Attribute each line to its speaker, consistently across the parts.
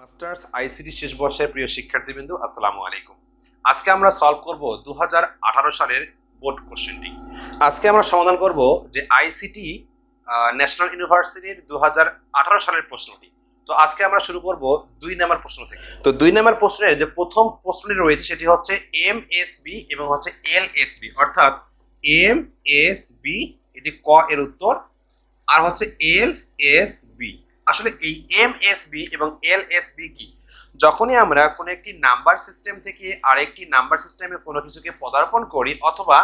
Speaker 1: Masters ICT শেষ বর্ষের প্রিয় শিক্ষার্থীবৃন্দ, আসসালামু আলাইকুম। আজকে আমরা সলভ করব দু হাজার আঠারো সালের বোর্ড কোশ্চেনটি আজকে আমরা সমাধান করব যে আইসিটি ন্যাশনাল ইউনিভার্সিটির দু হাজার আঠারো সালের প্রশ্নটি। তো আজকে আমরা শুরু করব দুই নাম্বার প্রশ্ন থেকে। তো দুই নাম্বার প্রশ্নের যে প্রথম প্রশ্নটি রয়েছে সেটি হচ্ছে এম এস বি এবং হচ্ছে এল এস বি অর্থাৎ এম এস বি এটি ক এর উত্তর, আর হচ্ছে এল এস বি আসলে এই এম এবং এল কি? যখনই আমরা কোনো একটি নাম্বার সিস্টেম থেকে আরেকটি নাম্বার সিস্টেমে কোনো কিছুকে পদার্পণ করি অথবা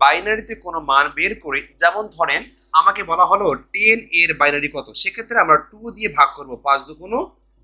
Speaker 1: বাইনারিতে কোনো মান বের করি, যেমন ধরেন আমাকে বলা হলো টেন এর বাইনারি কত? সেক্ষেত্রে আমরা টু দিয়ে ভাগ করব, পাঁচ দু দুগুণ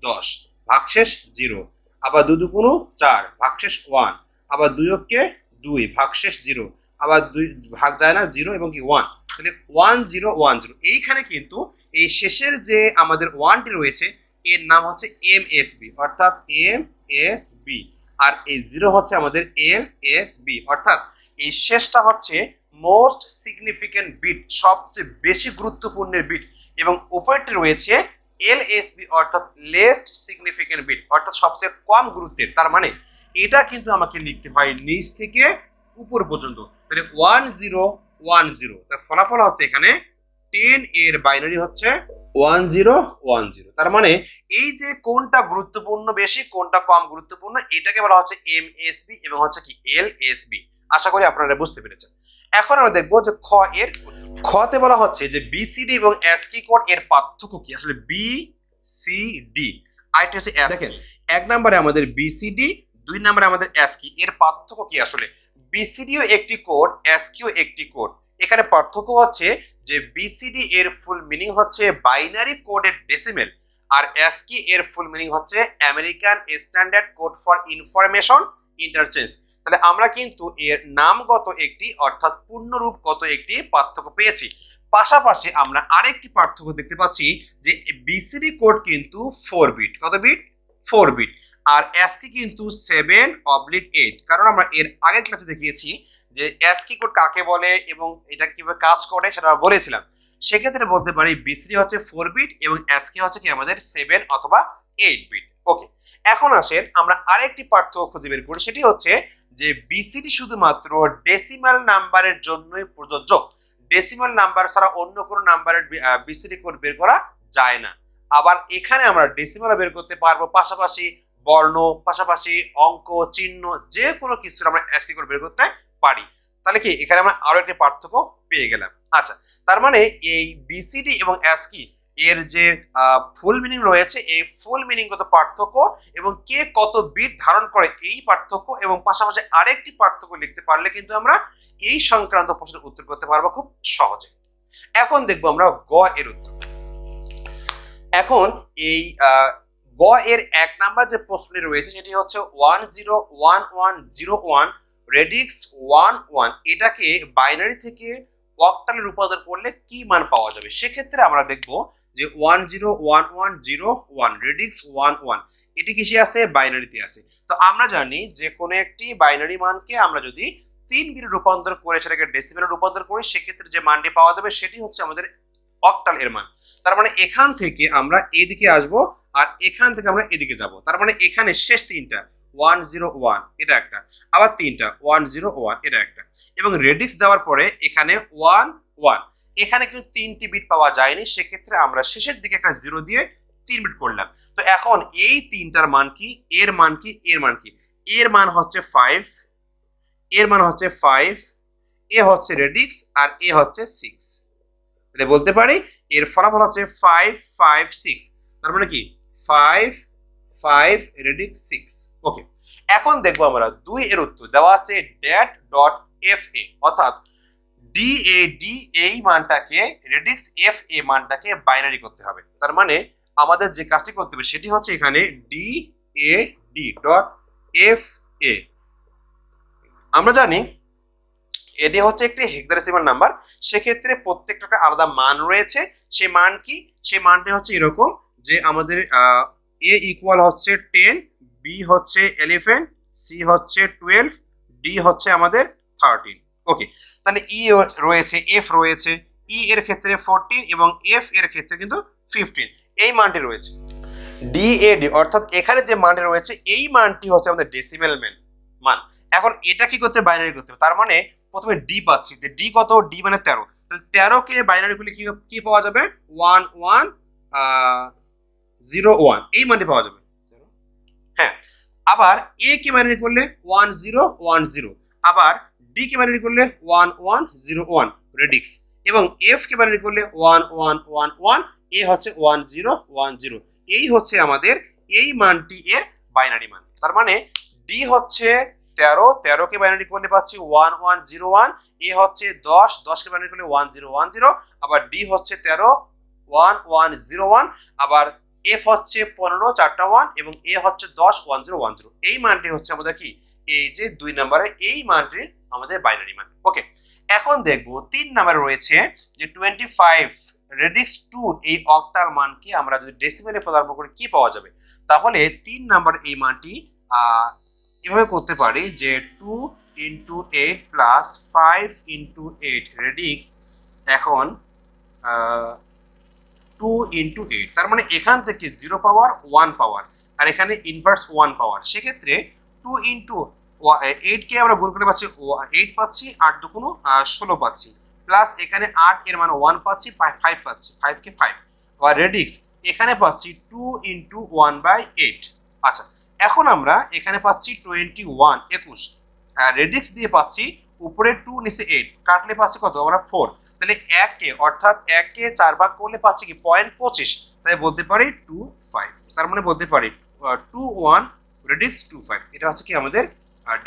Speaker 1: দশ, ভাগশেষ জিরো, আবার দু দুগুণ চার, ভাগশেষ ওয়ান আবার দুই অক্ষে দুই, ভাগশেষ জিরো, আবার দুই ভাগ যায় না, জিরো এবং কি ওয়ান তাহলে ওয়ান জিরো ওয়ান জিরো এইখানে কিন্তু এই শেষের যে আমাদের ওয়ানটি রয়েছে, এর নাম হচ্ছে এম এস বি অর্থাৎ এম এস বি আর এই জিরো হচ্ছে আমাদের এল এস বি অর্থাৎ এই শেষটা হচ্ছে মোস্ট সিগনিফিকেন্ট বিট সবচেয়ে বেশি গুরুত্বপূর্ণের বিট এবং উপরটি রয়েছে এল এস বি অর্থাৎ লেস্ট সিগনিফিকেন্ট বিট অর্থাৎ সবচেয়ে কম গুরুত্বের। তার মানে এটা কিন্তু আমাকে লিখতে হয় নিচ থেকে উপর পর্যন্ত। তাহলে ওয়ান জিরো ওয়ান জিরো তার ফলাফল হচ্ছে এখানে টেন এর বাইনারি হচ্ছে ওয়ান জিরো ওয়ান জিরো। তার মানে এই যে কোনটা গুরুত্বপূর্ণ বেশি কোনটা কম গুরুত্বপূর্ণ এটাকে বলা হচ্ছে এম এস বি এবং হচ্ছে কি এল এস বি আশা করি আপনারা বুঝতে পেরেছেন। এখন আমরা দেখব যে খ এর খতে বলা হচ্ছে যে বিসিডি এবং এসকি কোড এর পার্থক্য কি? আসলে বি সি ডি আরেকটি হচ্ছে দেখেন এক নম্বরে আমাদের বিসিডি দুই নম্বরে আমাদের এসকি এর পার্থক্য কি আসলে? বি সি বিসিডিও একটি কোড এস এসকিও একটি কোড এখানে পার্থক্য হচ্ছে যে বিসিডি এর ফুল মিনিং হচ্ছে বাইনারি কোডের ডেসিমেল আর এসকি এর ফুল মিনিং হচ্ছে American standard code for information interchange তাহলে আমরা কিন্তু এর নামগত একটি, অর্থাৎ পূর্ণরূপগত একটি পার্থক্য পেয়েছি। পাশাপাশি আমরা আরেকটি পার্থক্য দেখতে পাচ্ছি যে বিসিডি কোড কিন্তু ফোর বিট কত বিট ফোর বিট আর এসকি কিন্তু সেভেন অবলিক এইট কারণ আমরা এর আগের ক্লাসে দেখিয়েছি যে অ্যাসকি কোড কাকে বলে এবং এটা কীভাবে কাজ করে সেটা বলেছিলাম। সেক্ষেত্রে বলতে পারি বিসিডি হচ্ছে ফোর বিট এবং অ্যাসকি হচ্ছে কি আমাদের সেভেন অথবা এইট বিট ওকে এখন আসেন আমরা আরেকটি পার্থক্য খুঁজে বের করি, সেটি হচ্ছে যে বিসিডি শুধুমাত্র ডেসিমাল নাম্বারের জন্যই প্রযোজ্য। ডেসিমাল নাম্বার ছাড়া অন্য কোনো নাম্বারের বিসিডি কোড বের করা যায় না। আবার এখানে আমরা ডেসিমাল বের করতে পারব, পাশাপাশি বর্ণ, পাশাপাশি অঙ্ক, চিহ্ন যে কোনো কিছু আমরা অ্যাসকি কোড বের করতে পারি। তাহলে কি? এখানে আমরা আরও একটি পার্থক্য পেয়ে গেলাম। আচ্ছা তার মানে এই বিসিডি এবং অ্যাসকি এর যে ফুল মিনিং রয়েছে, এই ফুল মিনিংগত পার্থক্য এবং কে কত বিট ধারণ করে এই পার্থক্য এবং পাশাপাশি আরেকটি পার্থক্য লিখতে পারলে কিন্তু আমরা এই সংক্রান্ত প্রশ্নের উত্তর করতে পারব খুব সহজে। এখন দেখব আমরা গ এর উত্তর। এখন এই গ এর এক নাম্বার যে প্রশ্নটি রয়েছে সেটি হচ্ছে one zero one one zero one radix one one এটাকে বাইনারি থেকে অক্টালে রূপান্তর করলে কি মান পাওয়া যাবে? সেক্ষেত্রে আমরা দেখব যে one zero one one zero one radix one one এটি কিসে আছে? বাইনারিতে আছে। তো আমরা জানি যে কোনো একটি বাইনারি মানকে আমরা যদি তিন বিটে রূপান্তর করে, সেটাকে ডেসিমেলে রূপান্তর করি, সেক্ষেত্রে যে মানটি পাওয়া যাবে সেটি হচ্ছে আমাদের অক্টাল এর মান। তার মানে এখান থেকে আমরা এদিকে আসব আর এখান থেকে আমরা এদিকে যাব। তার মানে এখানে শেষ তিনটা। ওয়ান জিরো ওয়ান এটা একটা। আবার তিনটা ওয়ান জিরো ওয়ান এটা একটা। এবং রেডিক্স দেওয়ার পরে এখানে ওয়ান ওয়ান এখানে কিন্তু তিনটি বিট পাওয়া যায়নি, সেক্ষেত্রে আমরা শেষের দিকে একটা জিরো দিয়ে তিন বিট করলাম। তো এখন এই তিনটার মান কি? এর মান কি? এর মান কি? এর মান হচ্ছে ফাইভ এর মান হচ্ছে ফাইভ এ হচ্ছে রেডিক্স আর এ হচ্ছে সিক্স তাহলে বলতে পারি, এর ফলাফল হচ্ছে ফাইভ ফাইভ সিক্স তার মানে কি? Five five radix six okay এখন দেখব আমরা দুই এর উত্তর। দেওয়া আছে ড্যাট ডট এফ এ অর্থাৎ ডি এ ডি এই মানটাকে রেডিক্স এফ এ মানটাকে বাইনারি করতে হবে। তার মানে আমাদের যে কাজটি করতে হবে সেটি হচ্ছে এখানে D A D dot F A আমরা জানি এটি হচ্ছে একটি হেক্সাডেসিমাল নাম্বার। সেক্ষেত্রে প্রত্যেকটা আলাদা মান রয়েছে। সে মান কি? সে মানটি হচ্ছে এরকম যে আমাদের এ ইকুয়াল হচ্ছে টেন বি হচ্ছে এলিভেন সি হচ্ছে টুয়েলভ ডি হচ্ছে আমাদের থার্টিন ওকে তাহলে ই রয়েছে এফ রয়েছে ই এর ক্ষেত্রে ফোরটিন এবং এফ এর ক্ষেত্রে কিন্তু ফিফটিন এই মানটি রয়েছে। ডিএডি অর্থাৎ এখানে যে মানটি রয়েছে, এই মানটি হচ্ছে আমাদের ডেসিমেল মান মান। এখন এটা কি করতে বাইনারি করতে হবে। তার মানে প্রথমে ডি পাচ্ছি। যে ডি কত? ডি মানে তেরো। তাহলে তেরোকে বাইনারি করলে কি কি পাওয়া যাবে? ওয়ান ওয়ান জিরো ওয়ান এই মানটি পাওয়া যাবে। হ্যাঁ আবার এ কে বাইনারি করলে ওয়ান জিরো ওয়ান জিরো আবার ডি কে বাইনারি করলে one one zero one radix এবং এফ কে বাইনারি করলে one one one one A হচ্ছে ওয়ান জিরো ওয়ান জিরো এই হচ্ছে আমাদের এই মানটি এর বাইনারি মান। তার মানে ডি হচ্ছে তেরো তেরোকে বাইনারি করলে পাচ্ছি one one zero one A হচ্ছে দশ দশকে বাইনারি করলে ওয়ান জিরো ওয়ান জিরো আবার ডি হচ্ছে তেরো ওয়ান ওয়ান জিরো ওয়ান আবার এফ হচ্ছে পনেরো, চারটা ওয়ান এবং এ হচ্ছে দশ ওয়ান জিরো ওয়ান জিরো এই মানটি হচ্ছে আমাদের কি? এই যে দুই নম্বরের এই মানটির আমাদের বাইনারি মান। ওকে এখন দেখব তিন নম্বরে রয়েছে যে টোয়েন্টি ফাইভ রেডিক্স টু এই অক্টাল মানকে আমরা যদি ডেসিমেলে পদার্পণ করি কি পাওয়া যাবে? তাহলে তিন নাম্বার এই মানটি এভাবে করতে পারি যে two into eight plus five into eight radix এখন টু ইন্টু এইট তার মানে এখান থেকে জিরো পাওয়ার ওয়ান পাওয়ার আর এখানে ইনভার্স ওয়ান পাওয়ার সেক্ষেত্রে টু ইন্টু এইটকে আমরা গুণ করে পাচ্ছি এইট পাচ্ছি, আট দুগুণ ষোলো পাচ্ছি প্লাস এখানে আট এর মানে ওয়ান পাচ্ছি ফাইভ পাচ্ছি ফাইভকে ফাইভ আর রেডিক্স এখানে পাচ্ছি two into one by eight আচ্ছা এখন আমরা এখানে পাচ্ছি টোয়েন্টি ওয়ান একুশ রেডিক্স দিয়ে পাচ্ছি উপরে টু নিচে এইট কাটলে পাচ্ছি কত? আমরা ফোর তাহলে একে, অর্থাৎ একে চার ভাগ করলে পাচ্ছি কি? পয়েন্ট পঁচিশ। তাই বলতে পারি টু ফাইভ তার মানে বলতে পারি two one radix two five এটা হচ্ছে কি আমাদের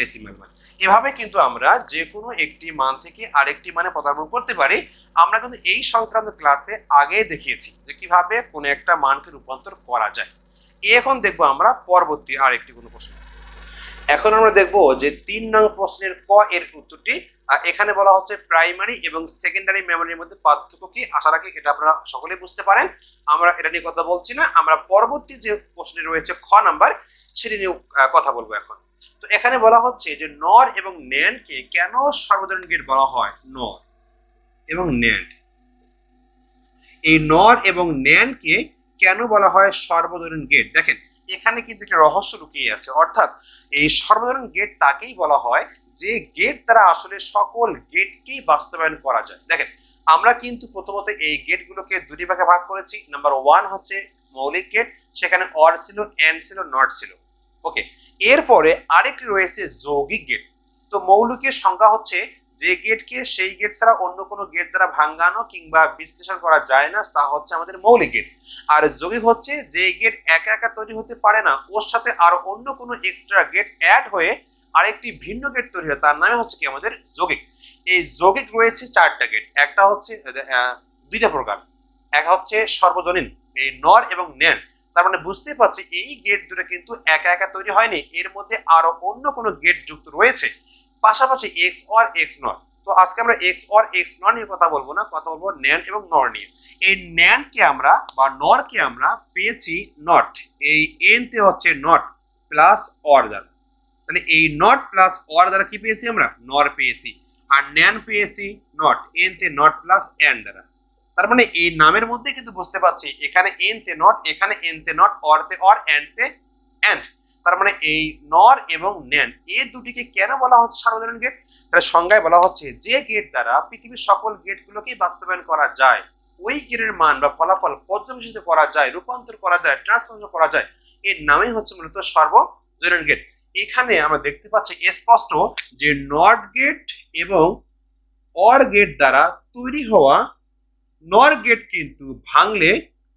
Speaker 1: ডেসিমাল মান। এভাবে কিন্তু আমরা যে কোনো একটি মান থেকে আরেকটি মানে পদার্পণ করতে পারি। আমরা কিন্তু এই সংক্রান্ত ক্লাসে আগে দেখিয়েছি যে কীভাবে কোনো একটা মানকে রূপান্তর করা যায়। এখন দেখব আমরা পরবর্তী আরেকটি কোনো প্রশ্ন। এখন আমরা দেখব যে তিন নং প্রশ্নের ক এর উত্তরটি এখানে বলা হচ্ছে প্রাইমারি এবং সেকেন্ডারি মেমোরির মধ্যে পার্থক্য কি? আশা রাখি এটা আপনারা সকলেই বুঝতে পারেন। আমরা এটা নিয়ে কথা বলছি না। আমরা পরবর্তী যে প্রশ্নটি রয়েছে খ নাম্বার, সেটি নিয়ে কথা বলব এখন। তো এখানে বলা হচ্ছে যে নর এবং ন্যানকে কেন সর্বজনীন গেট বলা হয়? নর এবং ন্যান্ড এই নর এবং ন্যানকে কেন বলা হয় সর্বজনীন গেট দেখেন এখানে কিন্তু একটা রহস্য লুকিয়ে আছে। অর্থাৎ এই সর্বজনীন গেট তাকেই বলা হয় যে গেট দ্বারা আসলে সকল গেটকেই বাস্তবায়ন করা যায়। দেখেন, আমরা কিন্তু প্রথমত এই গেটগুলোকে দুটি ভাগে ভাগ করেছি। নাম্বার ওয়ান হচ্ছে মৌলিক গেট সেখানে অর ছিল এন্ড ছিল নট ছিল। ওকে এরপরে আরেকটি রয়েছে যৌগিক গেট তো মৌলিকের সংখ্যা হচ্ছে যে গেটকে সেই গেট ছাড়া অন্য কোনো গেট দ্বারা ভাঙ্গানো কিংবা বিশ্লেষণ করা যায় না, তা হচ্ছে আমাদের মৌলিক গেট আর যৌগিক হচ্ছে যে গেট একা একা তৈরি হতে পারে না, ওর সাথে আরও অন্য কোনো এক্সট্রা গেট অ্যাড হয়ে আরেকটি ভিন্ন গেট তৈরি হয়, তার নামে হচ্ছে কি আমাদের যৌগিক। এই যৌগিক রয়েছে চারটা গেট একটা হচ্ছে দুইটা প্রকার। এক হচ্ছে সর্বজনীন, এই নর এবং নেন তার মানে বুঝতে পারছি এই গেট দুটো কিন্তু একা একা তৈরি হয়নি, এর মধ্যে আরও অন্য কোনো গেট যুক্ত রয়েছে। পাশাপাশি এক্স অর এক্স নর তো আজকে আমরা এক্স অর এক্স নর নিয়ে কথা বলব না, কথা বলব ন্যান এবং নর নিয়ে। এই ন্যানকে আমরা বা নরকে আমরা পেয়েছি নট এই এন তে হচ্ছে নট প্লাস অর দ্বারা। তাহলে এই নট প্লাস অর দ্বারা কি পেয়েছি আমরা? নর পেয়েছি। আর ন্যান পেয়েছি নট এন তে নট প্লাস এন দ্বারা। তার মানে এই নামের মধ্যে কিন্তু বুঝতে পারছি, এখানে এন তে নট এখানে এন তে নট অর তে অর এন তে এন্ড তার মানে এই নর এবং ন্যান এই দুটিকে কেন বলা হচ্ছে সার্বজনীন গেট তার সংজ্ঞায় বলা হচ্ছে যে গেট দ্বারা পৃথিবীর সকল গেটগুলোকেই বাস্তবায়ন করা যায়, ওই গেটের মান বা ফলাফল পর্যবেসিত করা যায়, রূপান্তর করা যায় ট্রান্সফরমেশন করা যায়, এর নামই হচ্ছে মূলত সর্বজনীন গেট এখানে আমরা দেখতে পাচ্ছি স্পষ্ট যে নট গেট এবং অর গেট দ্বারা তৈরি হওয়া নর গেট কিন্তু ভাঙলে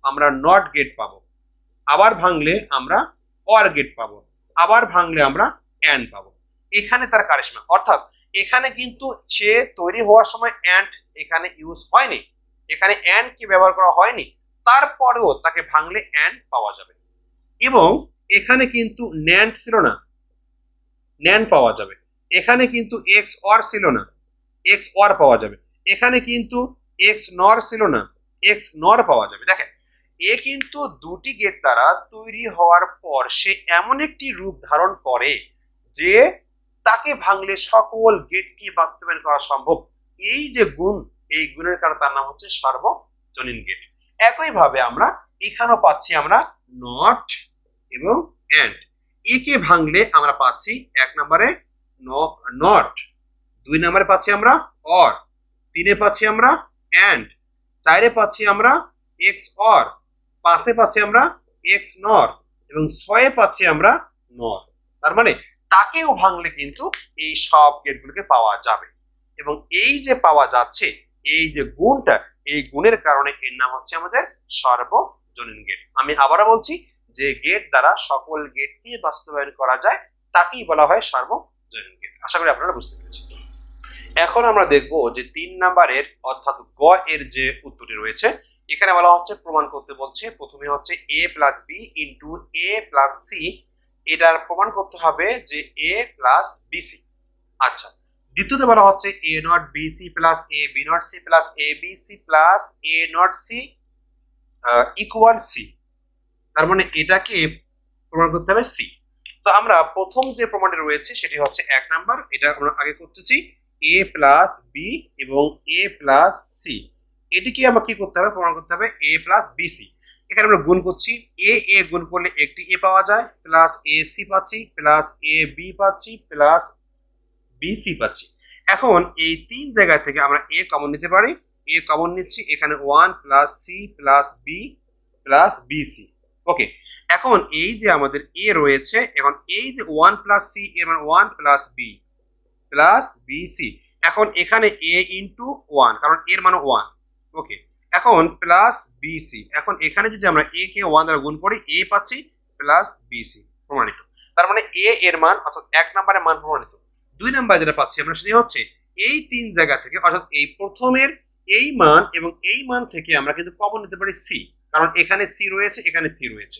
Speaker 1: আমরা নট গেট পাবো, আবার ভাঙলে আমরা অর গেট পাবো। আবার ভাঙলে আমরা অ্যান্ড পাবো। এখানে তার কারিশমা। অর্থাৎ এখানে কিন্তু সে তৈরি হওয়ার সময় অ্যান্ড এখানে ইউজ হয়নি। এখানে অ্যান্ড কি ব্যবহার করা হয়নি। তারপরেও তাকে ভাঙলে অ্যান্ড পাওয়া যাবে। এবং এখানে কিন্তু ন্যান্ড ছিল না। ন্যান্ড পাওয়া যাবে। এখানে কিন্তু এক্স অর ছিল না। এক্স অর পাওয়া যাবে। এখানে কিন্তু এক্স নর ছিল না। এক্স নর পাওয়া যাবে। দেখেন এ কিন্তু দুটি গেট দ্বারা তৈরি হওয়ার পর সে এমন একটি রূপ ধারণ করে যে তাকে ভাঙলে সকল গেটকে বাস্তবায়ন করা সম্ভব। এই যে গুণ, এই গুণের কারণে তার নাম হচ্ছে সর্বজনীন গেট একইভাবে আমরা এখানেও পাচ্ছি আমরা নট এবং অ্যান্ড একে ভাঙলে আমরা পাচ্ছি এক নম্বরে নট দুই নম্বরে পাচ্ছি আমরা অর তিনে পাচ্ছি আমরা অ্যান্ড চারে পাচ্ছি আমরা এক্স অর পাঁচে পাচ্ছি আমরা এক্স নর এবং ছয়ে পাচ্ছি আমরা নর। তার মানে তাকেও ভাঙলে কিন্তু এই সব গেটগুলোকে পাওয়া যাবে। এবং এই যে পাওয়া যাচ্ছে, এই যে গুণটা, এই গুণের কারণে এর নাম হচ্ছে আমাদের সর্বজনীন গেট। আমি আবারও বলছি, যে গেট দ্বারা সকল গেটকে বাস্তবায়ন করা যায়, তাকেই বলা হয় সর্বজনীন গেট। আশা করি আপনারা বুঝতে পেরেছেন। এখন আমরা দেখব যে তিন নাম্বারের অর্থাৎ গ এর যে উত্তরটি রয়েছে এখানে বলা হচ্ছে, প্রমাণ করতে বলছে, প্রথমে হচ্ছে A plus B into A plus C এটার প্রমাণ করতে হবে যে এ প্লাস বিসি আচ্ছা দ্বিতীয়তে বলা হচ্ছে A not BC plus A B not C plus A B C plus A not C equal C তার মানে এটাকে প্রমাণ করতে হবে সি তো আমরা প্রথম যে প্রমাণটি রয়েছে সেটি হচ্ছে এক নাম্বার, এটা আমরা আগে করতেছি এ প্লাস বি এবং এ প্লাস সি এটিকে আমরা কি করতে হবে? প্রমাণ করতে হবে এ প্লাস বিসি এখানে আমরা গুণ করছি। এ এ গুণ করলে একটি এ পাওয়া যায় প্লাস এ সি পাচ্ছি প্লাস এ বি পাচ্ছি প্লাস বি সি পাচ্ছি। এখন এই তিন জায়গা থেকে আমরা এ কমন নিতে পারি। এ কমন নিচ্ছি, এখানে one plus C plus B plus B C okay এখন এই যে আমাদের এ রয়েছে, এখন এই যে ওয়ান প্লাস সি এর মানে one plus B plus B C এখন এখানে এ ইন্টু ওয়ান কারণ এর মানে ওয়ান ওকে এখন প্লাস বিসি এখন এখানে যদি আমরা এ কে ওয়ান দ্বারা গুণ করি এ পাচ্ছি প্লাস বিসি প্রমাণিত। তার মানে এ এর মান, অর্থাৎ এক নম্বরের মান প্রমাণিত। দুই নাম্বার যেটা পাচ্ছি আমরা সেটি হচ্ছে এই তিন জায়গা থেকে, অর্থাৎ এই প্রথমের এই মান এবং এই মান থেকে আমরা কিন্তু কমন নিতে পারি সি কারণ এখানে সি রয়েছে, এখানে সি রয়েছে।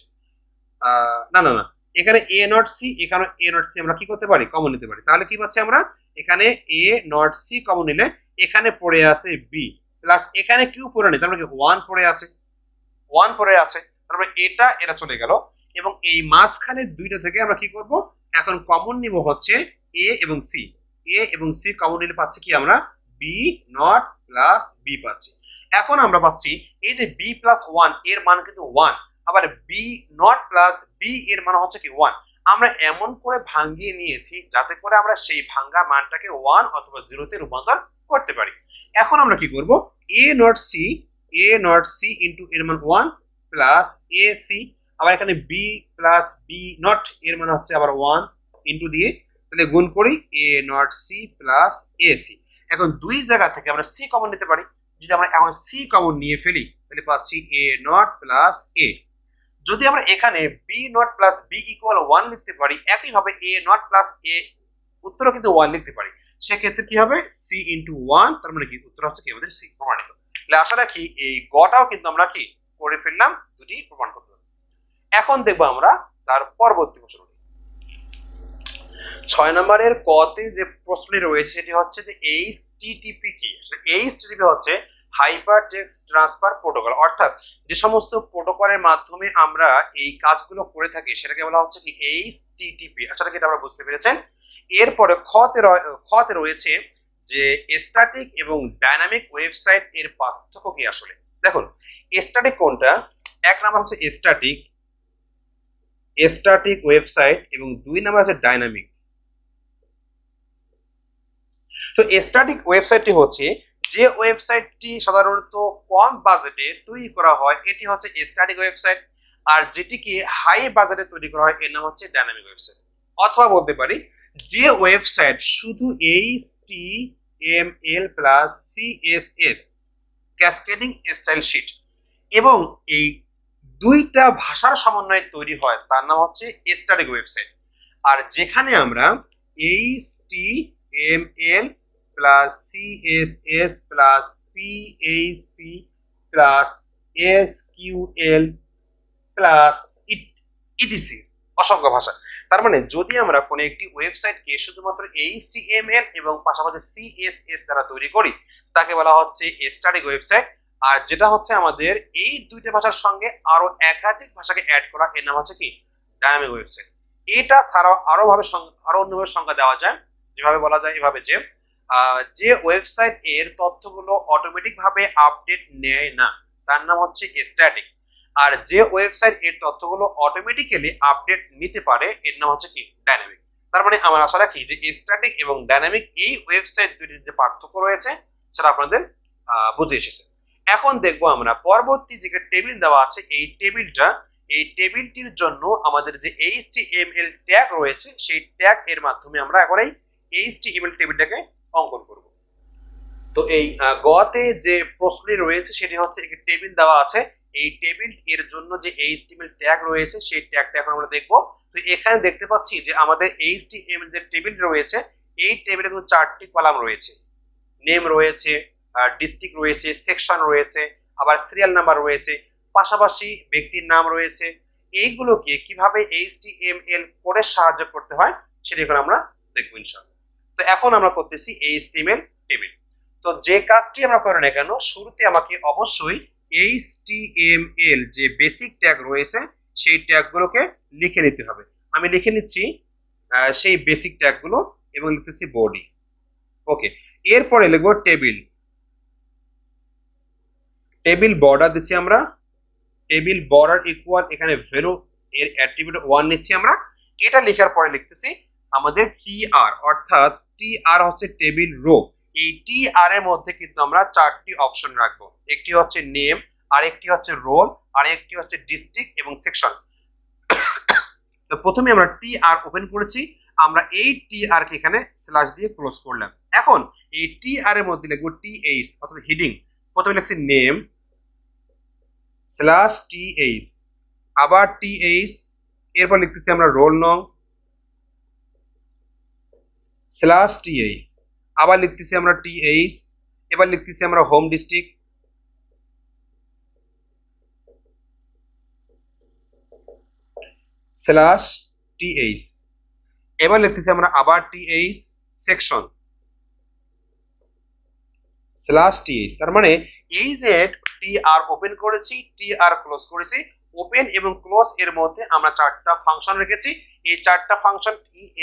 Speaker 1: না না না। এখানে এ নট সি এখানে এ নট সি আমরা কি করতে পারি? কমন নিতে পারি। তাহলে কি পাচ্ছি আমরা? এখানে এ নট সি কমন নিলে এখানে পড়ে আছে বি প্লাস এখানে কিউ পড়ে নেই, তার মানে ওয়ান পড়ে আছে। ওয়ান পড়ে আছে তারপরে এটা এটা চলে গেল। এবং এই মাঝখানে দুইটা থেকে আমরা কি করব? এখন কমন নিব হচ্ছে এ এবং সি এ এবং সি কমন নিলে পাচ্ছি কি আমরা? বি নট প্লাস বি পাচ্ছি। এখন আমরা পাচ্ছি এই যে বি প্লাস ওয়ানের মান কিন্তু ওয়ান আবার বি নট প্লাস বি এর মান হচ্ছে কি ওয়ান আমরা এমন করে ভাঙ্গিয়ে নিয়েছি যাতে করে আমরা সেই ভাঙ্গা মানটাকে ওয়ান অথবা জিরোতে রূপান্তর করতে পারি। এখন আমরা কি করব? A not C A not C into এর মান ওয়ান প্লাস এ সি আবার এখানে বি প্লাস বি নট এর মানে হচ্ছে আবার ওয়ান ইন্টু দিয়ে তাহলে গুণ করি A not C plus A C এখন দুই জায়গা থেকে আমরা সি কমন নিতে পারি। যদি আমরা এখন সি কমন নিয়ে ফেলি, তাহলে পাচ্ছি এ নট প্লাস এ যদি আমরা এখানে B not plus B equal one লিখতে পারি, একইভাবে এ নট প্লাস এ উত্তরও কিন্তু ওয়ান লিখতে পারি। সেক্ষেত্রে কি হবে? সি ইন্টু ওয়ান তার মানে কি? উত্তর হচ্ছে কি? আমাদের সি প্রমাণিত। তাহলে আশা রাখি এই গটাও কিন্তু আমরা কি? করে ফেললাম, দুটি প্রমাণ করতে এখন দেখব আমরা তার পরবর্তী প্রশ্নটি। ছয় নম্বরের কতে যে প্রশ্নটি রয়েছে, সেটি হচ্ছে যে এইচ টিটিপি কি? এইচ টিটিপি হচ্ছে হাইপার টেক্সট ট্রান্সফার প্রোটোকল অর্থাৎ যে সমস্ত প্রোটোকলের মাধ্যমে আমরা এই কাজগুলো করে থাকি, সেটাকে বলা হচ্ছে কি? এইচ টিটিপি আচ্ছা এটা আমরা বুঝতে পেরেছেন। এরপরে খতে খতে রয়েছে যে স্ট্যাটিক এবং ডাইনামিক ওয়েবসাইট এর পার্থক্য কি আসলে? দেখুন স্ট্যাটিক কোনটা? এক নাম্বার হচ্ছে স্ট্যাটিক স্ট্যাটিক ওয়েবসাইট এবং দুই নাম্বার হচ্ছে ডাইনামিক তো স্ট্যাটিক ওয়েবসাইটটি হচ্ছে যে ওয়েবসাইটটি সাধারণত কম বাজেটে তৈরি করা হয়, এটি হচ্ছে স্ট্যাটিক ওয়েবসাইট আর যেটিকে হাই বাজেটে তৈরি করা হয়, এর নাম হচ্ছে ডাইনামিক ওয়েবসাইট অথবা বলতে পারি যে ওয়েবসাইট শুধু H T M L plus CSS cascading style sheet এবং এই দুইটা ভাষার সমন্বয়ে তৈরি হয়, তার নাম হচ্ছে স্ট্যাটিক ওয়েবসাইট আর যেখানে আমরা H T M L plus CSS plus PHP plus S Q L plus ইট ইটিসি অসংখ্য ভাষা। তার মানে যদি আমরা কোনো একটি ওয়েবসাইটকে শুধুমাত্র এইচটিএমএল এবং পাশাপাশি সিএসএস দ্বারা তৈরি করি, তাকে বলা হচ্ছে স্ট্যাটিক ওয়েবসাইট আর যেটা হচ্ছে আমাদের এই দুইটা ভাষার সঙ্গে আরও একাধিক ভাষাকে অ্যাড করা, এর নাম হচ্ছে কি? ডায়নামিক ওয়েবসাইট এটা ছাড়াও আরও ভাবে আরও অন্যভাবে সংজ্ঞা দেওয়া যায়। যেভাবে বলা যায়, এভাবে যে যে ওয়েবসাইট এর তথ্যগুলো অটোমেটিক ভাবে আপডেট নেয় না, তার নাম হচ্ছে স্ট্যাটিক আর যে ওয়েবসাইট এর তথ্যগুলো অটোমেটিক্যালি আপডেট নিতে পারে, এর নাম হচ্ছে কি? ডাইনামিক তার মানে আমরা আশা রাখি যে স্ট্যাটিক এবং ডাইনামিক এই ওয়েবসাইট দুটির যে পার্থক্য রয়েছে, সেটা আপনাদের বুঝে এসেছে। এখন দেখব আমরা পরবর্তী যে টেবিল দেওয়া আছে, এই টেবিলটা এই টেবিলটির জন্য আমাদের যে HTML ট্যাগ রয়েছে, সেই ট্যাগ এর মাধ্যমে আমরা এখন এই HTML টেবিলটাকে অঙ্কন করব। তো এই গতে যে প্রশ্নটি রয়েছে, সেটি হচ্ছে একটি টেবিল দেওয়া আছে এই টেবিলের জন্য যে HTML ট্যাগ রয়েছে, সেই ট্যাগটা এখন আমরা দেখব। তো এখানে দেখতে পাচ্ছি যে আমাদের HTML যে টেবিল রয়েছে, এই টেবিলে কিন্তু চারটি কলাম রয়েছে। নেম রয়েছে ডিস্ট্রিক্ট রয়েছে সেকশন রয়েছে, আবার সিরিয়াল নাম্বার রয়েছে, পাশাপাশি ব্যক্তির নাম রয়েছে। এইগুলোকে কীভাবে HTML কোডের সাহায্য করতে হয়, সেটা এখন আমরা দেখব ইনশাআল্লাহ। তো এখন আমরা করতেছি HTML টেবিল তো যে কাজটি আমরা করি না কেন, শুরুতে আমাকে অবশ্যই HTML যে বেসিক ট্যাগ রয়েছে, সেই ট্যাগগুলোকে লিখে নিতে হবে। আমি লিখে নিচ্ছি সেই বেসিক ট্যাগগুলো এবং লিখতেছি বডি ওকে এরপরে লিখব টেবিল টেবিল বর্ডার দিচ্ছি আমরা। টেবিল বর্ডার ইকুয়াল এখানে ভ্যালু এর অ্যাট্রিবিউট ওয়ান নিচ্ছি আমরা। এটা লেখার পরে লিখতেছি আমাদের টি আর অর্থাৎ টি আর হচ্ছে টেবিল রো এই টি আর এর মধ্যে কিন্তু আমরা চারটি অপশন রাখব। একটি হচ্ছে নেম আরেকটি হচ্ছে রোল আরেকটি হচ্ছে ডিস্ট্রিক্ট এবং সেকশন তো প্রথমে আমরা টি আর ওপেন করেছি, আমরা এই টি আর কে এখানে স্ল্যাশ দিয়ে ক্লোজ করলাম। এখন এই টি আর এর মধ্যে লিখব টি এইচ অর্থাৎ হিডিং প্রথমে লিখছি নেম স্ল্যাশ টি এইচ আবার টি এইচ এরপর লিখতেছি আমরা রোল নং স্ল্যাশ টি এইচ আবার লিখতেছি আমরা টি এইচ এবার লিখতেছি আমরা home district slash T H এবার লিখতেছি আমরা আবার T H section slash T H তার মানে এই যে টি আর ওপেন করেছি টি আর ক্লোজ করেছি ওপেন এবং ক্লোজ এর মধ্যে আমরা চারটা ফাংশন রেখেছি। এই চারটা ফাংশন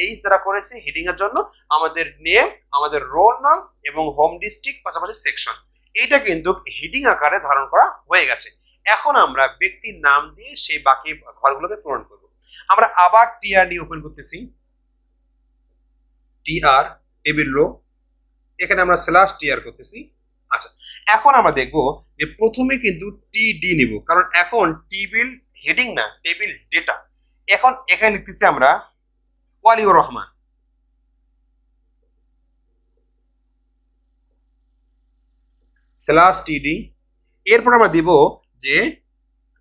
Speaker 1: এইচ দ্বারা করেছি? হেডিং এর জন্য আমাদের নেম আমাদের রোল নাম এবং হোম ডিস্ট্রিক্ট পাশাপাশি সেকশন এইটা কিন্তু হেডিং আকারে ধারণ করা হয়ে গেছে। এখন আমরা ব্যক্তির নাম দিয়ে সেই বাকি ঘরগুলোকে পূরণ করব। আমরা আবার টিআর নিয়ে ওপেন করতেছি। টিআর টেবিল রো এখানে আমরা স্ল্যাশ টিআর করতেছি। আচ্ছা এখন আমরা দেখব যে প্রথমে কিন্তু টি ডি নিব। কারণ এখন টেবিল হেডিং না টেবিল ডেটা এখন এখানে লিখতেছি আমরা ওয়ালিউর রহমান। স্ল্যাশ টিডি এরপর আমরা দিব যে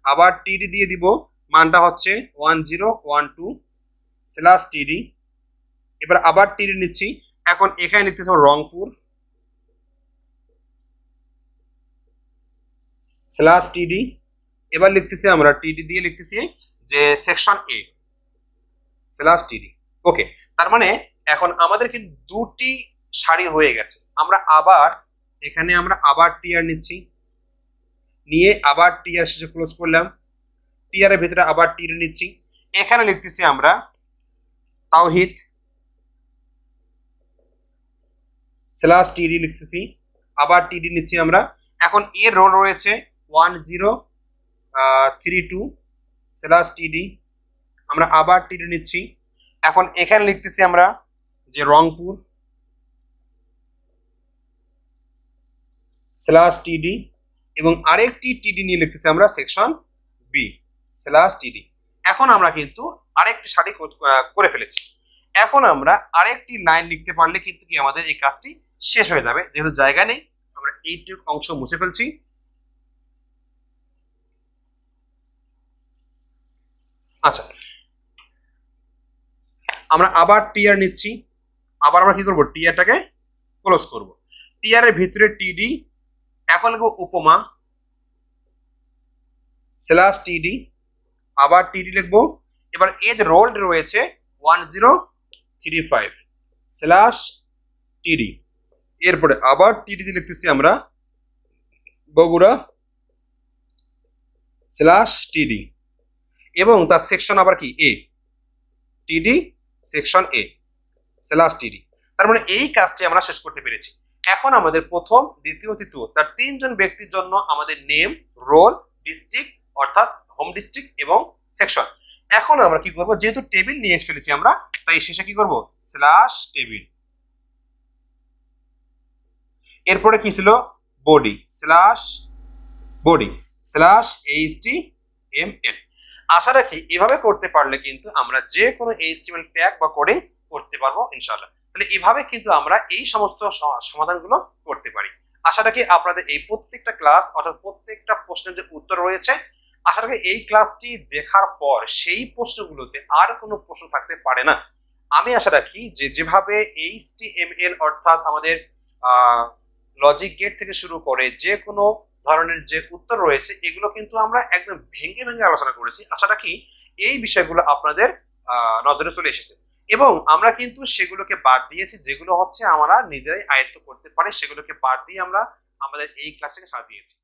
Speaker 1: আবার টিডি দিয়ে দিব, মানটা হচ্ছে one zero one two slash TD এবার আবার টিডি নিচ্ছি। এখন এখানে লিখতেছি রংপুর। Slash TD. এবার লিখতেছি আমরা, টিডি দিয়ে লিখতেছি যে সেকশন এ স্ল্যাশ টিডি। ওকে তার মানে এখন আমাদের কিন্তু দুটি সারি হয়ে গেছে। আমরা আবার, এখানে আমরা আবার টিআর নিচ্ছি। নিয়ে আবার টিআর শেষে ক্লোজ করলাম। টিআর এর ভিতরে আবার টির নিচ্ছি। এখানে লিখতেছি আমরা তাওহিদ। স্ল্যাশ টিডি লিখতেছি। আবার টিডি নিচ্ছি আমরা। এখন এর রোল রয়েছে one zero three two slash TD আমরা আবার টিডি নিচ্ছি। এখন এখানে লিখতেছি আমরা যে রংপুর স্ল্যাশ টিডি এবং আরেকটি টিডি নিয়ে লিখতেছি আমরা সেকশন বি স্ল্যাশ টিডি এখন আমরা কিন্তু আরেকটি কর- করে ফেলেছি। এখন আমরা আরেকটি লাইন লিখতে পারলে কিন্তু কি আমাদের এই কাজটি শেষ হয়ে যাবে। যেহেতু জায়গা নেই, আমরা এইটুকু অংশ মুছে ফেলছি। আচ্ছা। আমরা আবার টিআর নিচ্ছি। আবার আমরা কি করব? টিআরটাকে ক্লোজ করব। টিআর এর ভিতরে টিডি এখন লিখব উপমা স্ল্যাশ টিডি আবার টিডি লিখব। এবার এজ রোল্ড রয়েছে one zero three five slash TD এরপরে আবার টিডি লিখতেছি আমরা বগুড়া স্ল্যাশ টিডি এবং তার সেকশন আবার কি? এ টিডি সেকশন এ স্ল্যাশ টিডি তার মানে এই কাজটি আমরা শেষ করতে পেরেছি। এখন আমাদের প্রথম, দ্বিতীয়, তৃতীয়, তার তিনজন ব্যক্তির জন্য আমাদের নেম রোল ডিস্ট্রিক্ট অর্থাৎ হোম ডিস্ট্রিক্ট এবং সেকশন এখন আমরা কি করব? যেহেতু টেবিল নিয়ে ফেলেছি আমরা, তাই শেষে কি করব? স্ল্যাশ টেবিল এরপরে কি ছিল? Body slash body slash HT M L আশা রাখি এভাবে করতে পারলে কিন্তু আমরা যে কোনো এইচটিএমএল ট্যাগ বা কোডিং করতে পারব, ইনশাআল্লাহ। তাহলে এভাবে কিন্তু আমরা এই সমস্ত সমাধানগুলো করতে পারি। আশা রাখি আপনাদের এই প্রত্যেকটা ক্লাস অর্থাৎ প্রত্যেকটা প্রশ্নের যে উত্তর রয়েছে, আশা রাখি এই ক্লাসটি দেখার পর সেই প্রশ্নগুলোতে আর কোনো প্রশ্ন থাকতে পারে না। আমি আশা রাখি যে যেভাবে এইচটিএমএল অর্থাৎ আমাদের লজিক গেট থেকে শুরু করে যে কোনো ধরনের যে উত্তর রয়েছে, এগুলো কিন্তু আমরা একদম ভেঙে ভেঙে আলোচনা করেছি। আশা রাখি এই বিষয়গুলো আপনাদের নজরে চলে এসেছে। এবং আমরা কিন্তু সেগুলোকে বাদ দিয়েছি, যেগুলো হচ্ছে আমরা নিজেরাই আয়ত্ত করতে পারি, সেগুলোকে বাদ দিয়ে আমরা আমাদের এই ক্লাসটাকে সাজিয়েছি।